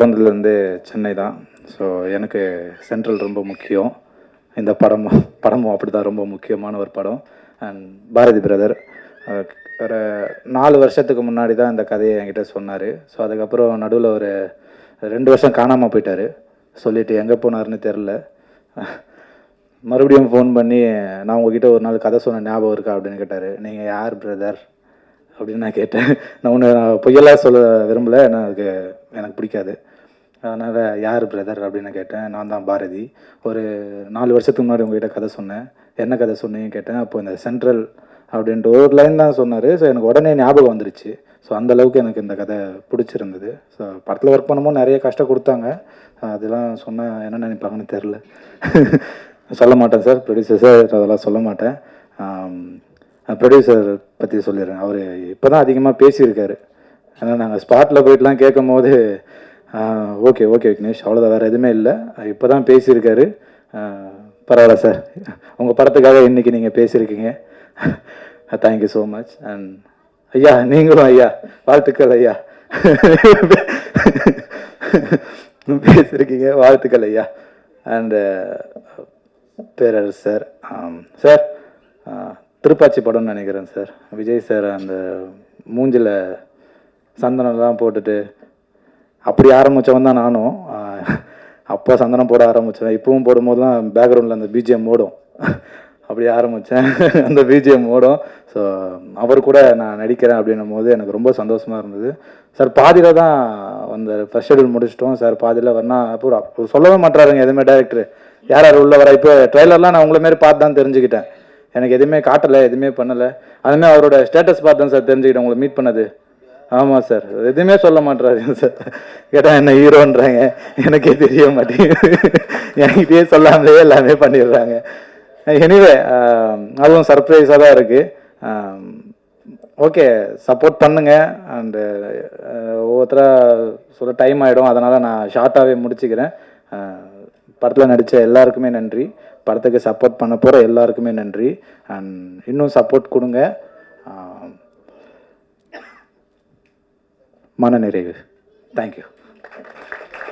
பிறந்ததுலேருந்து சென்னை தான். ஸோ எனக்கு சென்ட்ரல் ரொம்ப முக்கியம். இந்த படமும் படமும் அப்படி தான் ரொம்ப முக்கியமான ஒரு படம். அண்ட் பாரதி பிரதர் ஒரு நாலு வருஷத்துக்கு முன்னாடி தான் இந்த கதையை என்கிட்ட சொன்னார். ஸோ அதுக்கப்புறம் நடுவில் ஒரு ரெண்டு வருஷம் காணாமல் போயிட்டார். சொல்லிவிட்டு எங்கே போனாருன்னு தெரில மறுபடியும் ஃபோன் பண்ணி நான் உங்ககிட்ட ஒரு நாள் கதை சொன்ன ஞாபகம் இருக்கா அப்படின்னு கேட்டார். நீங்கள் யார் பிரதர் அப்படின்னு நான் கேட்டேன். நான் ஒன்று நான் பொய்யெல்லாம் சொல்ல விரும்பலை. நான் அதுக்கு எனக்கு பிடிக்காது. அதனால் யார் பிரதர் அப்படின்னு கேட்டேன். நான் தான் பாரதி. ஒரு நாலு வருஷத்துக்கு முன்னாடி உங்ககிட்ட கதை சொன்னேன். என்ன கதை சொன்னீங்கன்னு கேட்டேன். அப்போ இந்த சென்ட்ரல் அப்படின்ட்டு ஒரு லைன் தான் சொன்னார். ஸோ எனக்கு உடனே ஞாபகம் வந்துருச்சு. ஸோ அந்தளவுக்கு எனக்கு இந்த கதை பிடிச்சிருந்தது. ஸோ படத்தில் ஒர்க் பண்ணும்போது நிறைய கஷ்டம் கொடுத்தாங்க. அதெல்லாம் சொன்னால் என்ன நினைப்பாங்கன்னு தெரில சொல்ல மாட்டேன் சார். ப்ரொடியூசர் சார் அதெல்லாம் சொல்ல மாட்டேன். ப்ரொடியூசர் பற்றி சொல்லிடுறேன். அவர் இப்போ தான் அதிகமாக பேசியிருக்காரு ஏன்னா நாங்கள் ஸ்பாட்டில் போயிட்டுலாம் கேட்கும் போது ஓகே ஓகே விக்னேஷ் அவ்வளோதான் வேறு எதுவுமே இல்லை. இப்போ தான் பேசியிருக்காரு பரவாயில்ல சார் உங்கள் படத்துக்காக இன்றைக்கி நீங்கள் பேசியிருக்கீங்க. Thank you so much and ஐயா நீங்களும் ஐயா வாழ்த்துக்கள் ஐயா. பேசியிருக்கீங்க வாழ்த்துக்கள் ஐயா. அண்டு பேரர் சார் சார் திருப்பாச்சி படம்னு நினைக்கிறேன் சார். விஜய் சார் அந்த மூஞ்சில் சந்தனம்லாம் போட்டுட்டு அப்படி ஆரம்பித்தவன் தான் நானும். அப்போ சந்தனம் போட ஆரம்பித்தேன் இப்போவும் போடும்போது தான் பேக்ரவுண்டில் அந்த பிஜிஎம் ஓடும். அப்படி ஆரம்பித்தேன் அந்த பிஜிஎம் ஓடும். ஸோ அவர் கூட நான் நடிக்கிறேன் அப்படின்னும் போது எனக்கு ரொம்ப சந்தோஷமாக இருந்தது. சார் பாதியில் தான் அந்த ஃபஸ்ட் ஷெடியூல் முடிச்சிட்டோம். சார் பாதியில் வரனா அப்புறம் சொல்லவே மாட்டாருங்க எதுவுமே டேரக்டர் யார் யார் உள்ள வர இப்போ ட்ரெய்லர்லாம் நான் உங்களை மாரி பார்த்து தான் தெரிஞ்சுக்கிட்டேன். எனக்கு எதுவுமே காட்டலை எதுவுமே பண்ணலை. அதுமாதிரி அவரோட ஸ்டேட்டஸ் பார்த்து தான் சார் தெரிஞ்சுக்கிட்டேன் உங்களை மீட் பண்ணது. ஆமாம் சார் எதுவுமே சொல்ல மாட்டேறாரு சார் கேட்டால் என்ன ஹீரோன்றாங்க? எனக்கே தெரிய மாட்டேங்குது. என்கிட்டயே சொல்லாமலே எல்லாமே பண்ணிடுறாங்க. எனிவே அதுவும் சர்ப்ரைஸாக தான் இருக்குது ஓகே சப்போர்ட் பண்ணுங்க. அண்டு ஒவ்வொருத்தராக சொல்ல டைம் ஆகிடும் அதனால் நான் ஷார்ட்டாகவே முடிச்சுக்கிறேன். படத்தில் நடித்த எல்லாருக்குமே நன்றி. படத்துக்கு சப்போர்ட் பண்ண போகிற எல்லாருக்குமே நன்றி. அண்ட் இன்னும் சப்போர்ட் கொடுங்க. ஆஹ் மனநிறைவு. தேங்க்யூ